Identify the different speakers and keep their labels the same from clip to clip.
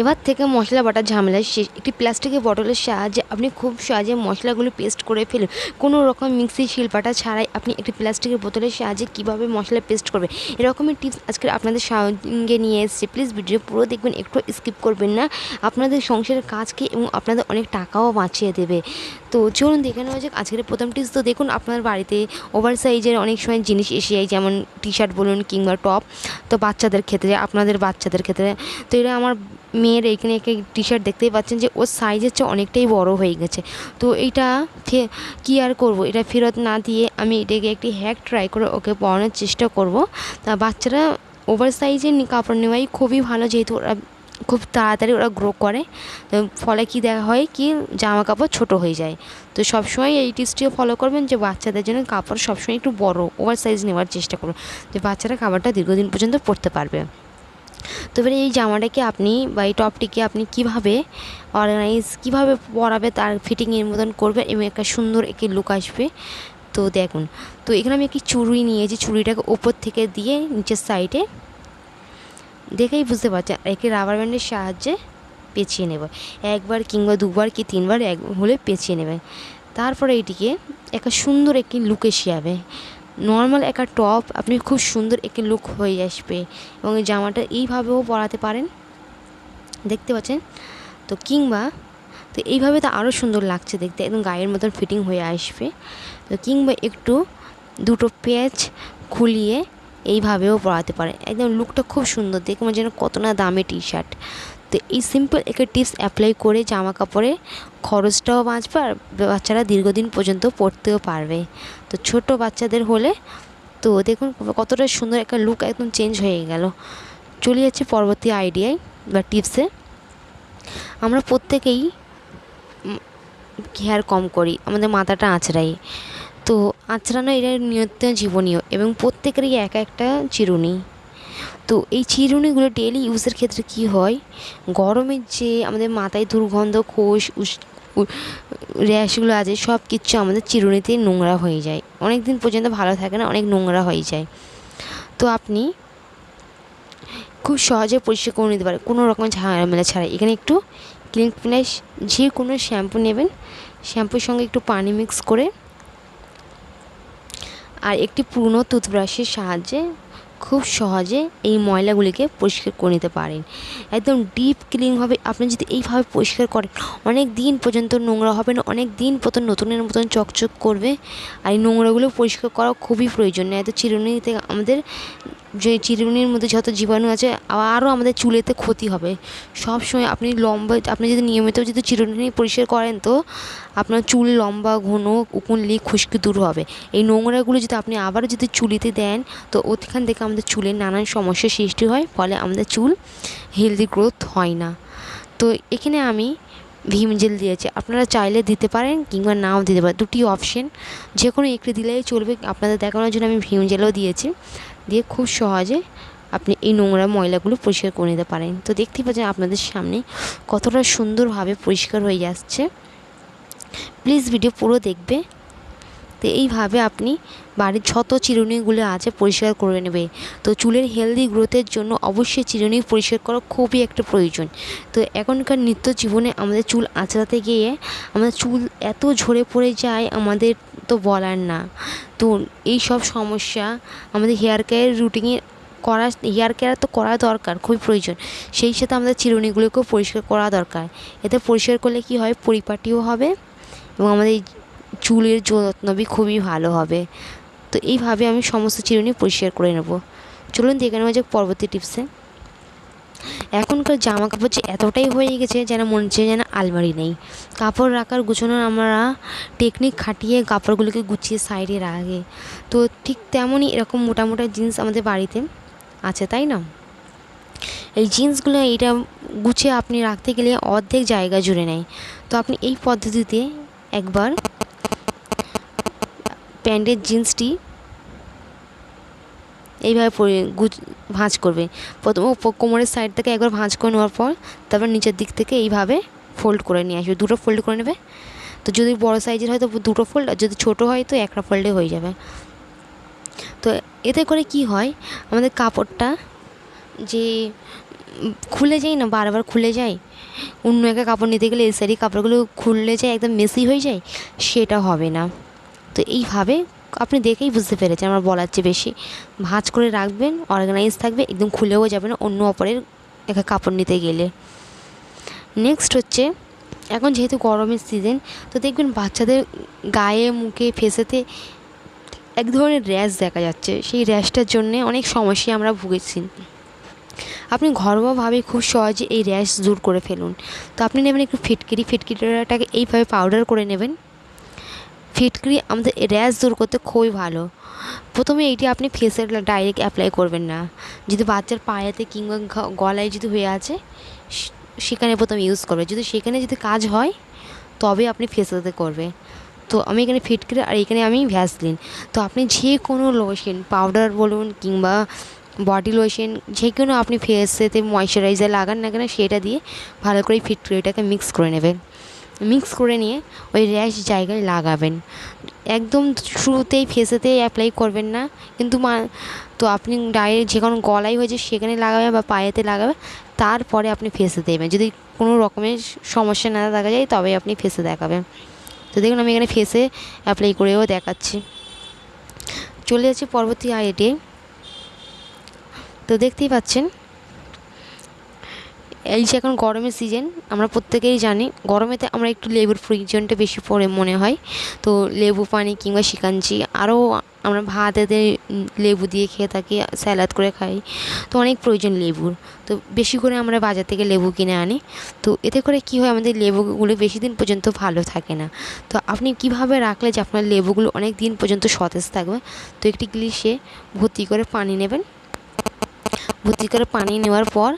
Speaker 1: এবার থেকে মশলা বাটার ঝামেলা শেষ। একটি প্লাস্টিকের বটলের সাহায্যে আপনি খুব সহজে মশলাগুলো পেস্ট করে ফেলুন। কোনো রকম মিক্সি শিলপাটা ছাড়াই আপনি একটি প্লাস্টিকের বোতলের সাহায্যে কীভাবে মশলা পেস্ট করবে এরকমই টিপস আজকে আপনাদের সঙ্গে নিয়ে এসেছি। প্লিজ ভিডিও পুরো দেখবেন, একটু স্কিপ করবেন না। আপনাদের সংসারের কাজকে এবং আপনাদের অনেক টাকাও বাঁচিয়ে দেবে। তো চলুন দেখে নেওয়া যাক। আজকের প্রথম টিপস তো দেখুন, আপনার বাড়িতে ওভার সাইজের অনেক সময় জিনিস এসে যায়, যেমন টি শার্ট বলুন কিংবা টপ তো বাচ্চাদের ক্ষেত্রে, আপনাদের বাচ্চাদের ক্ষেত্রে। তো এটা আমার মেয়ের এইখানে একটা টি শার্ট দেখতেই পাচ্ছেন যে ওর সাইজের চেয়ে অনেকটাই বড় হয়ে গেছে। তো এটা কী আর করব? এটা ফেরত না দিয়ে আমি এটাকে একটি হ্যাক ট্রাই করে ওকে পরানোর চেষ্টা করব। তা বাচ্চারা ওভার সাইজের কাপড় নেওয়াই খুবই ভালো, যেহেতু ওরা খুব তাড়াতাড়ি ওরা গ্রো করে। তো ফলে কী দেখা হয় কি, জামা কাপড় ছোট হয়ে যায়। তো সবসময় এই টিপসটিও ফলো করবেন যে বাচ্চাদের জন্য কাপড় সবসময় একটু বড় ওভার সাইজ নেওয়ার চেষ্টা করুন, যে বাচ্চারা কাপড়টা দীর্ঘদিন পর্যন্ত পরতে পারবে। তো এবারে এই জামাটাকে আপনি বা এই টপটিকে আপনি কীভাবে অর্গানাইজ কীভাবে পরাবে তার ফিটিংয়ের মতন করবেন এবং একটা সুন্দর একটি লুক আসবে। তো দেখুন, তো এখানে আমি একটি চুড়ি নিয়েছি, চুড়িটাকে ওপর থেকে দিয়ে নিচের সাইডে দেখেই বুঝতে পারছেন একটি রাবার ব্যান্ডের সাহায্যে পেঁচিয়ে নেব। একবার কিংবা দুবার কি তিনবার এক হলে পেঁচিয়ে নেবেন। তারপরে এটিকে একটা সুন্দর একটি লুক এসে যাবে নর্মাল একটা টপ আপনি খুব সুন্দর একটি লুক হয়ে আসবে। এবং এই জামাটা এইভাবেও পরাতে পারেন। দেখতে পাচ্ছেন? তো কিংবা, তো এইভাবে তো আরও সুন্দর লাগছে দেখতে। একদম গায়ের মতন ফিটিং হয়ে আসবে। তো কিংবা একটু দুটো পেঁচ খুলিয়ে এইভাবেও পরাতে পারেন। একদম লুকটা খুব সুন্দর। দেখুন যেন কত না দামে টি শার্ট তো এই সিম্পল একটা টিপস অ্যাপ্লাই করে জামা কাপড়ে খরচটাও বাঁচবে আর বাচ্চারা দীর্ঘদিন পর্যন্ত পরতেও পারবে। তো ছোট বাচ্চাদের হলে তো দেখুন কতটা সুন্দর একটা লুক একদম চেঞ্জ হয়ে গেল। চলে যাচ্ছে পরবর্তী আইডিয়ায় বা টিপসে আমরা প্রত্যেকেই হেয়ার কম করি, আমাদের মাথাটা আঁচড়াই। তো আঁচড়ানো এটা নিয়ত জীবনীয় এবং প্রত্যেকেরই এক একটা চিরুনি। তো এই চিরুনিগুলো ডেলি ইউজের ক্ষেত্রে কি হয়? গরমের যে আমাদের মাথায় দুর্গন্ধ উস- র্যাশগুলো আছে সব কিছু আমাদের চিরুনিতে নোংরা হয়ে যায়। অনেক দিন পর্যন্ত ভালো থাকে না, অনেক নোংরা হয়ে যায়। তো আপনি খুব সহজে পরিষ্কার করে নিতে পারেন। কোনো রকম ঝামেলা ছাড়াই। এখানে একটু ক্লিন ফিনাশ যে কোনো শ্যাম্পু নেবেন। শ্যাম্পুর সঙ্গে একটু পানি মিক্স করে আর একটি পুরনো টুথব্রাশের সাহায্যে খুব সহজে এই ময়লাগুলিকে পরিষ্কার করে নিতে পারেন। একদম ডিপ ক্লিন হবে। আপনি যদি এইভাবে পরিষ্কার করেন, অনেক দিন পর্যন্ত নোংরা হবে না, অনেক দিন পর্যন্ত নতুনের মতন চকচক করবে। আর এই নোংরাগুলো পরিষ্কার করা খুবই প্রয়োজন এত চিরুনি থেকে আমাদের যে চিরুনির মধ্যে যত জীবাণু আছে, আরও আমাদের চুলেতে ক্ষতি হবে। সব সময় আপনি লম্বা, আপনি যদি নিয়মিত যদি চিরুনি পরিষ্কার করেন তো আপনার চুল লম্বা, ঘন, উকুনলি, খুশকি দূর হবে। এই নোংরাগুলো যদি আপনি আবার যদি চুলিতে দেন, তো ওখান থেকে আমাদের চুলের নানান সমস্যার সৃষ্টি হয়, ফলে আমাদের চুল হেলদি গ্রোথ হয় না। তো এখানে আমি ভীম জেল দিয়েছে। আপনারা চাইলে দিতে পারেন কিংবা নাও দিতে পারেন। দুটি অপশন যে কোনো একটি দিলেই চলবে। আপনাদের দেখানোর জন্য আমি ভীম জেলও দিয়েছি। দিয়ে খুব সহজে আপনি এই নোংরা ময়লাগুলো পরিষ্কার করে নিতে পারেন। তো দেখতেই পাচ্ছেন আপনাদের সামনে কতটা সুন্দরভাবে পরিষ্কার হয়ে যাচ্ছে। প্লিজ ভিডিও পুরো দেখবে। তো এইভাবে আপনি বাড়ির যত চিরুনিগুলো আছে পরিষ্কার করে নেবে তো চুলের হেলদি গ্রোথের জন্য অবশ্যই চিরুনি পরিষ্কার করা খুবই একটা প্রয়োজন। তো এখনকার নিত্য জীবনে আমাদের চুল আঁচড়াতে গিয়ে আমাদের চুল এত ঝরে পড়ে যায় আমাদের তো বলার না। তো এই সব সমস্যা আমাদের হেয়ার কেয়ার রুটিনে করা হেয়ার কেয়ার তো করা দরকার, খুবই প্রয়োজন। সেই সাথে আমাদের চিরুনিগুলোকেও পরিষ্কার করা দরকার। এতে পরিষ্কার করলে কি হয়? পরিপাটিও হবে এবং আমাদের চুলের যত্নবি খুবই ভালো হবে। তো এইভাবে আমি সমস্ত চিরুনি পরিষ্কার করে নেব। চলুন দেখে নেওয়া যাক পরবর্তী টিপসে এখনকার জামা কাপড় যে এতটাই হয়ে গেছে যেন মনে হচ্ছে যেন আলমারি নেই। কাপড় রাখার গুছানোর আমরা টেকনিক খাটিয়ে কাপড়গুলোকে গুছিয়ে সাইডে রাখে। তো ঠিক তেমনই এরকম মোটা মোটা জিন্স আমাদের বাড়িতে আছে, তাই না? এই জিন্সগুলো এইটা গুছিয়ে আপনি রাখতে গেলে অর্ধেক জায়গা জুড়ে নেয়। তো আপনি এই পদ্ধতিতে একবার প্যান্টের জিন্সটি এইভাবে গুছ, ভাঁজ করবে। প্রথম কোমরের সাইড থেকে একবার ভাঁজ করে নেওয়ার পর তারপর নিচের দিক থেকে এইভাবে ফোল্ড করে নিয়ে আসবে। দুটো ফোল্ড করে নেবে। তো যদি বড় সাইজের হয় তো দুটো ফোল্ড আর যদি ছোটো হয় তো একটা ফোল্ডে হয়ে যাবে। তো এতে করে কি হয়? আমাদের কাপড়টা যে খুলে যায় না, বারবার খুলে যায়, অন্য একটা কাপড় নিতে গেলে এই সারি কাপড়গুলো খুললে যায় একদম মেসি হয়ে যায়, সেটা হবে না। তো এইভাবে আপনি দেখেই বুঝতে পেরেছেন আমার বলার চেয়ে বেশি। ভাঁজ করে রাখবেন অর্গানাইজ থাকবে, একদম খুলেও যাবে না অন্য অপরের একটা কাপড় নিতে গেলে। নেক্সট হচ্ছে, এখন যেহেতু গরমের সিজন তো দেখবেন বাচ্চাদের গায়ে, মুখে ফেসেতে এক ধরনের র্যাশ দেখা যাচ্ছে। সেই র্যাশটার জন্যে অনেক সমস্যায় আমরা ভুগেছি। আপনি ঘরোয়াভাবে খুব সহজে এই র্যাশ দূর করে ফেলুন। তো আপনি নেবেন একটু ফিটকিরি, ফিটকিরিটাকে এইভাবে পাউডার করে নেবেন। ফিটকিরি আমাদের র্যাশ দূর করতে খুবই ভালো। প্রথমে এইটি আপনি ফেসের ডাইরেক্ট অ্যাপ্লাই করবেন না। যদি বাচ্চার পায়েতে কিংবা গলায় যদি হয়ে আছে সেখানে প্রথমে ইউজ করবে। যদি সেখানে যদি কাজ হয়, তবে আপনি ফেসেতে করবে। তো আমি এখানে ফিটকিরি আর এখানে আমি ভ্যাসলিন তো আপনি যে কোনো লোশন পাউডার বলুন কিংবা বডি লোশন যে কোনো আপনি ফেসেতে ময়শ্চারাইজার লাগান না কেন, সেটা দিয়ে ভালো করে ফিটকিরিটাকে মিক্স করে নেবেন। মিক্স করে নিয়ে ওই র্যাশ জায়গায় লাগাবেন। একদম শুরুতেই ফেসেতেই অ্যাপ্লাই করবেন না, কিন্তু মা, তো আপনি ডাইরেক্ট যে কোনো গলায় হয়েছে সেখানে লাগাবে বা পায়েতে লাগাবে, তারপরে আপনি ফেসে দেবেন। যদি কোনো রকমের সমস্যা না দেখা যায় তবে আপনি ফেসে দেখাবেন। তো দেখুন, আমি এখানে ফেসে অ্যাপ্লাই করেও দেখাচ্ছি। চলে যাচ্ছি পরবর্তী আইটে তো দেখতেই পাচ্ছেন এই যে এখন গরমের সিজন আমরা প্রত্যেকেই জানি গরমেতে আমরা একটু লেবুর প্রয়োজনটা বেশি পড়ে মনে হয়। তো লেবু পানি কিংবা শিকাঞ্চি আরও আমরা ভাতেতে লেবু দিয়ে খেয়ে থাকি স্যালাড করে খাই। তো অনেক প্রয়োজন লেবুর। তো বেশি করে আমরা বাজার থেকে লেবু কিনে আনি। তো এতে করে কী হয়, আমাদের লেবুগুলো বেশি দিন পর্যন্ত ভালো থাকে না। তো আপনি কীভাবে রাখলে যে আপনার লেবুগুলো অনেক দিন পর্যন্ত সতেজ থাকবে? তো একটি গ্লিসে ভর্তি করে পানি নেবেন। ভর্তি করে পানি নেওয়ার পর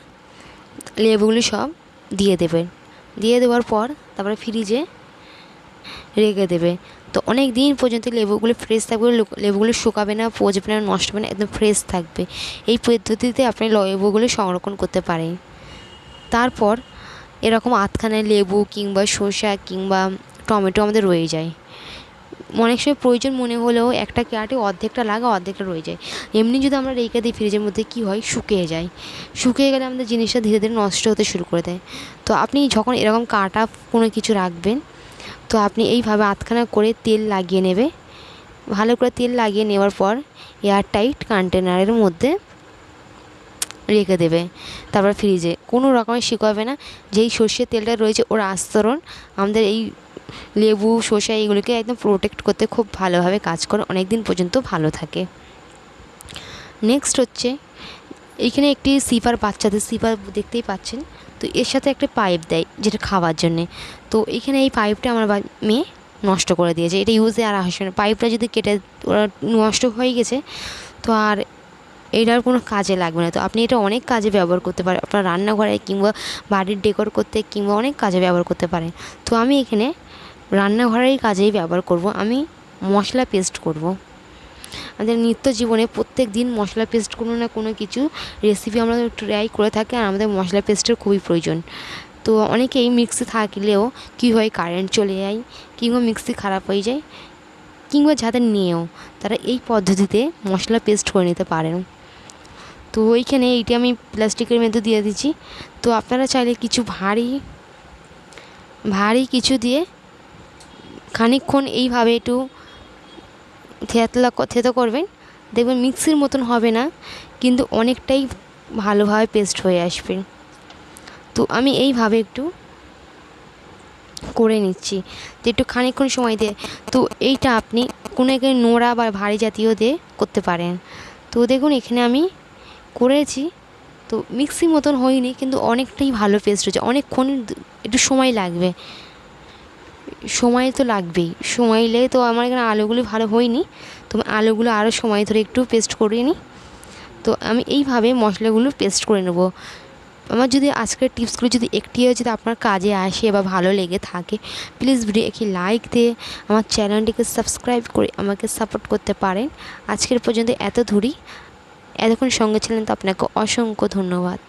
Speaker 1: লেবুগুলি সব দিয়ে দেবেন দিয়ে দেওয়ার পর তারপরে ফ্রিজে রেখে দেবে। তো অনেক দিন পর্যন্ত লেবুগুলো ফ্রেশ থাকবে লেবুগুলো শুকাবে না, পচবে না, নষ্ট হবে না, একদম ফ্রেশ থাকবে। এই পদ্ধতিতে আপনি লেবুগুলো সংরক্ষণ করতে পারেন। তারপর এরকম আধখানে লেবু কিংবা শসা কিংবা টমেটো আমাদের রয়ে যায়। অনেক সময় প্রয়োজন মনে হলেও একটা কেয়াটে অর্ধেকটা লাগা, অর্ধেকটা রয়ে যায়। এমনি যদি আমরা রেখে দিই ফ্রিজের মধ্যে, কী হয়? শুকিয়ে যায়। শুকিয়ে গেলে আমাদের জিনিসটা ধীরে ধীরে নষ্ট হতে শুরু করে দেয়। তো আপনি যখন এরকম কাটা কোনো কিছু রাখবেন, তো আপনি এইভাবে আধখানা করে তেল লাগিয়ে নেবে। ভালো করে তেল লাগিয়ে নেওয়ার পর এয়ার টাইট কন্টেনারের মধ্যে রেখে দেবে। তারপর ফ্রিজে কোনো রকমের শিকাবে না। যেই সর্ষের তেলটা রয়েছে, ওর আস্তরণ আমাদের এই লেবু শসা এগুলোকে একদম প্রোটেক্ট করতে খুব ভালোভাবে কাজ করে। অনেক দিন পর্যন্ত ভালো থাকে। নেক্সট হচ্ছে এইখানে একটি সিপার বাচ্চাদের সিপার দেখতেই পাচ্ছেন। তো এর সাথে একটা পাইপ দেয়, যেটা খাওয়ার জন্যে। তো এখানে এই পাইপটা আমার মেয়ে নষ্ট করে দিয়েছে। এটা ইউজে আর আসবে না। পাইপটা যদি কেটে, ওরা নষ্ট হয়ে গেছে, তো আর এটার কোনো কাজে লাগবে না। তো আপনি এটা অনেক কাজে ব্যবহার করতে পারেন। আপনার রান্নাঘরে কিংবা বাড়ির ডেকোর করতে কিংবা অনেক কাজে ব্যবহার করতে পারেন। তো আমি এখানে রান্নাঘরের কাজেই ব্যবহার করব। আমি মশলা পেস্ট করব। আমাদের নিত্য জীবনে প্রত্যেক দিন মশলা পেস্ট কোনো না কোনো কিছু রেসিপি আমরা ট্রাই করে থাকি আর আমাদের মশলা পেস্টের খুবই প্রয়োজন। তো অনেকেই মিক্সি থাকলেও কী হয় কারেন্ট চলে যায় কিংবা মিক্সি খারাপ হয়ে যায় কিংবা যাদের নিয়েও তারা এই পদ্ধতিতে মশলা পেস্ট করে নিতে পারেন। তো ওইখানে এইটি আমি প্লাস্টিকের মধ্যে দিয়ে দিচ্ছি। তো আপনারা চাইলে কিছু ভারী ভারী কিছু দিয়ে খানিকক্ষণ এইভাবে একটু থেতলা থেতো করবেন। দেখবেন মিক্সির মতন হবে না, কিন্তু অনেকটাই ভালোভাবে পেস্ট হয়ে আসবে। তো আমি এইভাবে একটু করে নিচ্ছি। তো একটু খানিকক্ষণ সময় দিয়ে, তো এইটা আপনি কোনো এখানে নোড়া বা ভারী জাতীয় দিয়ে করতে পারেন। তো দেখুন এখানে আমি করেছি, তো মিক্সি মতন হয়নি, কিন্তু অনেকটাই ভালো পেস্ট হয়েছে। অনেকক্ষণ একটু সময় লাগবে। সময় তো লাগবেই। সময় লেগে তো আমার এখানে আলুগুলো ভালো হয়নি। তো আলুগুলো আরও সময় ধরে একটু পেস্ট করে নিই। তো আমি এইভাবে মশলাগুলো পেস্ট করে নেব। আমার যদি আজকের টিপসগুলো যদি একটিও যদি আপনার কাজে আসে বা ভালো লেগে থাকে প্লিজ ভিডিও একটি লাইক দিয়ে আমার চ্যানেলটিকে সাবস্ক্রাইব করে আমাকে সাপোর্ট করতে পারেন। আজকের পর্যন্ত এত দূরই এতক্ষণ সঙ্গে ছিলেন তো আপনাকে অসংখ্য ধন্যবাদ।